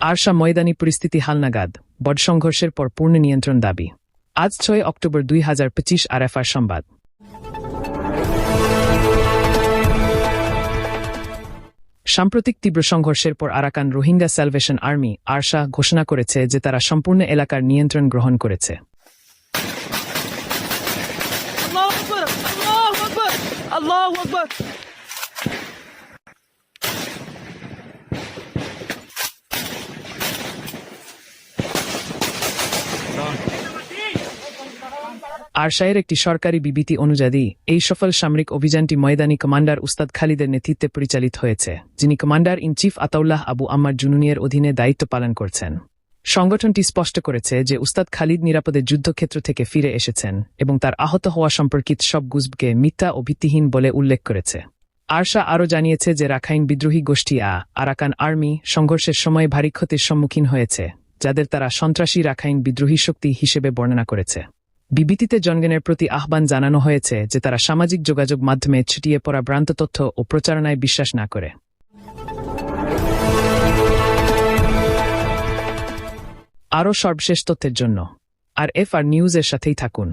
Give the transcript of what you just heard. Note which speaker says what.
Speaker 1: ARSA ময়দানি পরিস্থিতি হালনাগাদ, বড সংঘর্ষের পর পূর্ণ নিয়ন্ত্রণ দাবি। আজ ছয় অক্টোবর দুই হাজার পঁচিশ আরএফআর সংবাদ। সাম্প্রতিক তীব্র সংঘর্ষের পর Arakan Rohingya Salvation Army ARSA ঘোষণা করেছে যে তারা সম্পূর্ণ এলাকার নিয়ন্ত্রণ গ্রহণ করেছে।
Speaker 2: আকবর
Speaker 1: আরশাহের একটি সরকারি বিবৃতি অনুযায়ী, এই সফল সামরিক অভিযানটি ময়দানি কমান্ডার উস্তাদ খালিদের নেতৃত্বে পরিচালিত হয়েছে, যিনি commander in chief Ataullah Abu Ammar জুনুনিয়ের অধীনে দায়িত্ব পালন করছেন। সংগঠনটি স্পষ্ট করেছে যে উস্তাদ খালিদ নিরাপদে যুদ্ধক্ষেত্র থেকে ফিরে এসেছেন এবং তার আহত হওয়া সম্পর্কিত সব গুজবকে মিথ্যা ও ভিত্তিহীন বলে উল্লেখ করেছে। আরশা আরও জানিয়েছে যে রাখাইন বিদ্রোহী গোষ্ঠী আ আরাকান আর্মি সংঘর্ষের সময় ভারী ক্ষতির সম্মুখীন হয়েছে, যাদের তারা সন্ত্রাসী রাখাইন বিদ্রোহী শক্তি হিসেবে বর্ণনা করেছে। বিবৃতিতে জনগণের প্রতি আহ্বান জানানো হয়েছে যে তারা সামাজিক যোগাযোগ মাধ্যমে ছিটিয়ে পড়া ভ্রান্ত তথ্য ও প্রচারণায় বিশ্বাস না করে। আরও সর্বশেষ তথ্যের জন্য। আর এফ আর নিউজের সাথেই থাকুন।